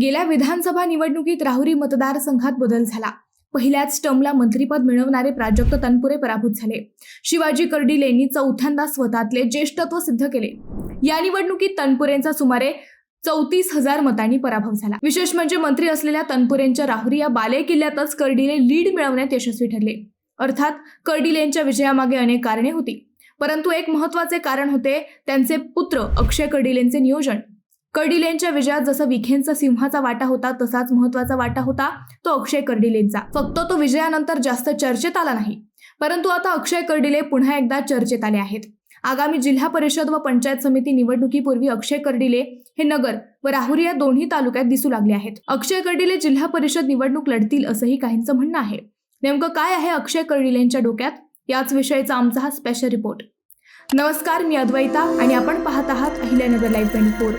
गेल्या विधानसभा निवडणुकीत राहुरी मतदारसंघात बदल झाला. पहिल्याच टर्मला मंत्रीपद मिळवणारे प्राजक्त तनपुरे पराभूत झाले. शिवाजी कर्डिलेंनी चौथ्यांदा स्वतःतले ज्येष्ठत्व सिद्ध केले. या निवडणुकीत तनपुरेंचा सुमारे चौतीस हजार मतांनी पराभव झाला. विशेष म्हणजे मंत्री असलेल्या तनपुरेंच्या राहुरी या बाले किल्ल्यातच कर्डिले लीड मिळवण्यात यशस्वी ठरले. अर्थात कर्डिलेंच्या विजयामागे अनेक कारणे होती. परंतु एक महत्त्वाचे कारण होते त्यांचे पुत्र अक्षय कर्डिलेंचे नियोजन. कर्डिलेंच्या विजयात जसं विखेंचा सिंहाचा वाटा होता तसाच महत्त्वाचा वाटा होता तो अक्षय कर्डिलेंचा फक्त तो विजयानंतर जास्त चर्चेत आला नाही. परंतु आता अक्षय कर्डिले पुन्हा एकदा चर्चेत आले आहेत. आगामी जिल्हा परिषद व पंचायत समिती निवडणुकीपूर्वी अक्षय कर्डिले हे नगर व राहुरी या दोन्ही तालुक्यात दिसू लागले आहेत. अक्षय कर्डिले जिल्हा परिषद निवडणूक लढतील असंही काहींचं म्हणणं आहे. नेमकं काय आहे अक्षय कर्डिलेंच्या डोक्यात? याच विषयीचा आमचा हा स्पेशल रिपोर्ट नमस्कार मी अद्वैता आणि आपण पाहत आहात अहिल्यानगर लाईव्ह ट्वेंटी फोर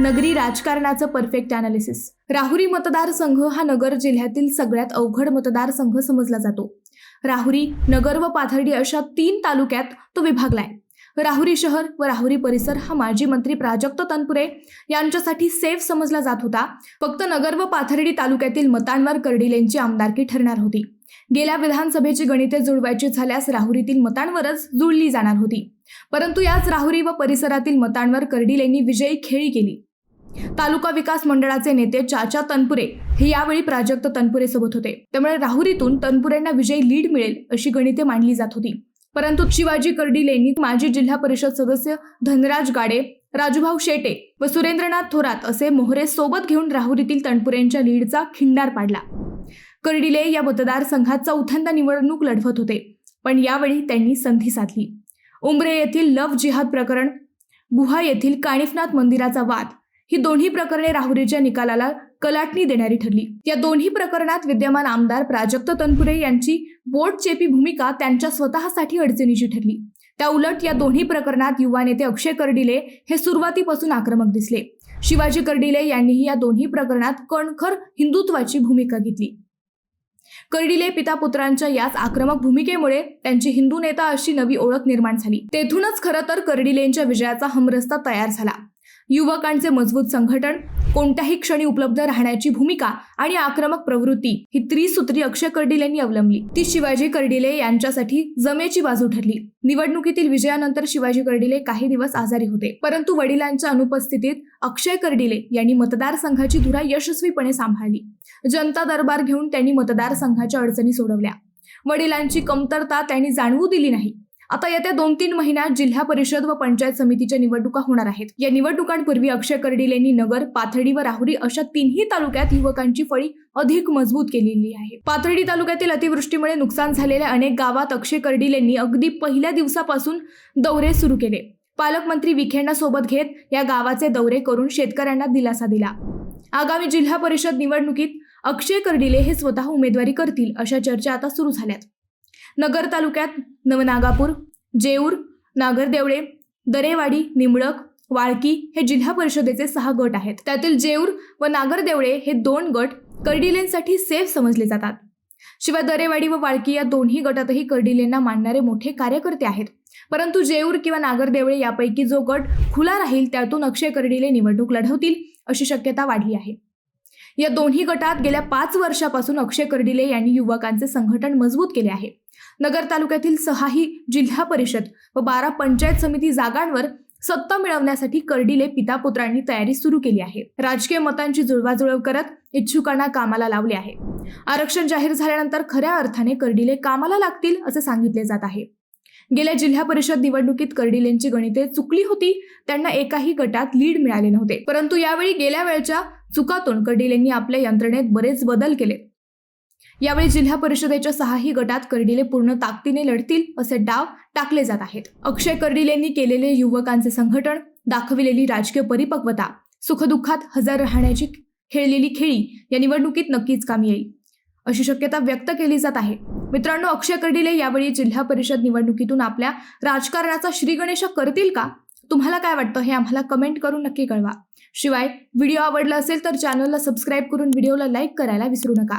नगरी राजकारणाचं परफेक्ट अनालिसिस राहुरी मतदारसंघ हा नगर जिल्ह्यातील सगळ्यात अवघड मतदारसंघ समजला जातो. राहुरी नगर व पाथर्डी अशा तीन तालुक्यात तो विभागलाय राहुरी शहर व राहुरी परिसर हा माजी मंत्री प्राजक्त तनपुरे यांच्यासाठी सेफ समजला जात होता. फक्त नगर व पाथर्डी तालुक्यातील मतांवर कर्डिलेंची आमदारकी ठरणार होती. गेल्या विधानसभेची गणिते जुळवायची झाल्यास राहुरीतील मतांवरच जुळली जाणार होती. परंतु याच राहुरी व परिसरातील मतांवर कर्डिलेंनी विजयी खेळी केली. तालुका विकास मंडळाचे नेते चाचा तनपुरे हे यावेळी प्राजक्त तनपुरे सोबत होते. त्यामुळे राहुरीतून तनपुरेंना विजयी लीड मिळेल अशी गणिते मांडली जात होती. परंतु शिवाजी कर्डिलेंनी माजी जिल्हा परिषद सदस्य धनराज गाडे राजूभाऊ शेटे व सुरेंद्रनाथ थोरात असे मोहरे सोबत घेऊन राहुरीतील तनपुरेंच्या लीडचा खिंडार पाडला. कर्डिले या मतदारसंघात चौथ्यांदा निवडणूक लढवत होते पण यावेळी त्यांनी संधी साधली. उमरे येथील लव जिहाद प्रकरण गुहा येथील काणिफनाथ मंदिराचा वाद ही दोन्ही प्रकरणे राहुरीच्या निकालाला कलाटणी देणारी ठरली. या दोन्ही प्रकरणात विद्यमान आमदार प्राजक्त तनपुरे यांची बोटचेपी भूमिका त्यांच्या स्वतःसाठी अडचणीची ठरली. त्या उलट या दोन्ही प्रकरणात युवा नेते अक्षय कर्डिले हे सुरुवातीपासून आक्रमक दिसले. शिवाजी कर्डिले यांनीही या दोन्ही प्रकरणात कणखर हिंदुत्वाची भूमिका घेतली. कर्डिले पिता पुत्रांच्या याच आक्रमक भूमिकेमुळे त्यांची हिंदू नेता अशी नवी ओळख निर्माण झाली. तेथूनच खरं तर कर्डिलेंच्या विजयाचा हमरस्ता तयार झाला. युवकांचे मजबूत संघटन कोणत्याही क्षणी उपलब्ध राहण्याची भूमिका आणि आक्रमक प्रवृत्ती ही त्रिसूत्री अक्षय कर्डिलेंनी अवलंबली. ती शिवाजी कर्डिले यांच्यासाठी जमेची बाजू ठरली. निवडणुकीतील विजयानंतर शिवाजी कर्डिले काही दिवस आजारी होते. परंतु वडिलांच्या अनुपस्थितीत अक्षय कर्डिले यांनी मतदारसंघाची धुरा यशस्वीपणे सांभाळली. जनता दरबार घेऊन त्यांनी मतदारसंघाच्या अडचणी सोडवल्या. वडिलांची कमतरता त्यांनी जाणवू दिली नाही. आता येत्या दोन तीन महिन्यात जिल्हा परिषद व पंचायत समितीच्या निवडणुका होणार आहेत. या निवडणुकांपूर्वी अक्षय कर्डिलेंनी नगर पाथर्डी व राहुरी अशा तिन्ही तालुक्यात युवकांची फळी अधिक मजबूत केलेली आहे. पाथर्डी तालुक्यातील अतिवृष्टीमुळे नुकसान झालेल्या अनेक गावात अक्षय कर्डिलेंनी अगदी पहिल्या दिवसापासून दौरे सुरू केले. पालकमंत्री विखेंना सोबत घेत या गावाचे दौरे करून शेतकऱ्यांना दिलासा दिला. आगामी जिल्हा परिषद निवडणुकीत अक्षय कर्डिले हे स्वतः उमेदवारी करतील अशा चर्चा आता सुरू झाल्यात. नगर तालुक्यात नवनागापूर जेऊर नागरदेवळे दरेवाडी निमडक वाळकी हे जिल्हा परिषदेचे सहा गट आहेत. त्यातील जेऊर व नागरदेवळे हे दोन गट कर्डिलेंसाठी सेफ समजले जातात. शिवाय दरेवाडी व वाळकी या दोन्ही गटातही कर्डिलेंना मानणारे मोठे कार्यकर्ते आहेत. परंतु जेऊर किंवा नागरदेवळे यापैकी जो गट खुला राहील त्यातून अक्षय कर्डिले निवडणूक लढवतील अशी शक्यता वाढली आहे. या दोन्ही गटात गेल्या पाच वर्षापासून अक्षय कर्डिले यांनी युवकांचे संघटन मजबूत केले आहे. नगर तालुक्यातील सहाही जिल्हा परिषद व बारा पंचायत समिती जागांवर सत्ता मिळवण्यासाठी कर्डिले पिता पुत्रांनी तयारी सुरू केली आहे. राजकीय मतांची जुळवाजुळव करत इच्छुकांना कामाला लावले आहे. आरक्षण जाहीर झाल्यानंतर खऱ्या अर्थाने कर्डिले कामाला लागतील असे सांगितले जात आहे. गेल्या जिल्हा परिषद निवडणुकीत कर्डिलेंची गणिते चुकली होती त्यांना एकाही गटात लीड मिळाले नव्हते. परंतु यावेळी गेल्या वेळच्या चुकातून कर्डिलेंनी आपल्या यंत्रणेत बरेच बदल केले. यावेळी जिल्हा परिषदेच्या सहाही गटात कर्डिले पूर्ण ताकदीने लढतील असे डाव टाकले जात आहेत. अक्षय कर्डिलेंनी केलेले युवकांचे संघटन दाखविलेली राजकीय परिपक्वता सुखदुःखात हजर राहण्याची खेळलेली खेळी या निवडणुकीत नक्कीच कामी येईल अशी शक्यता व्यक्त केली जात आहे. मित्रांनो अक्षय कर्डिले यावेळी जिल्हा परिषद निवडणुकीतून आपल्या राजकारणाचा श्रीगणेश करतील का? तुम्हाला काय वाटतं हे आम्हाला कमेंट करून नक्की कळवा. शिवाय व्हिडिओ आवडला असेल तर चॅनलला सबस्क्राईब करून व्हिडिओला लाईक करायला विसरू नका.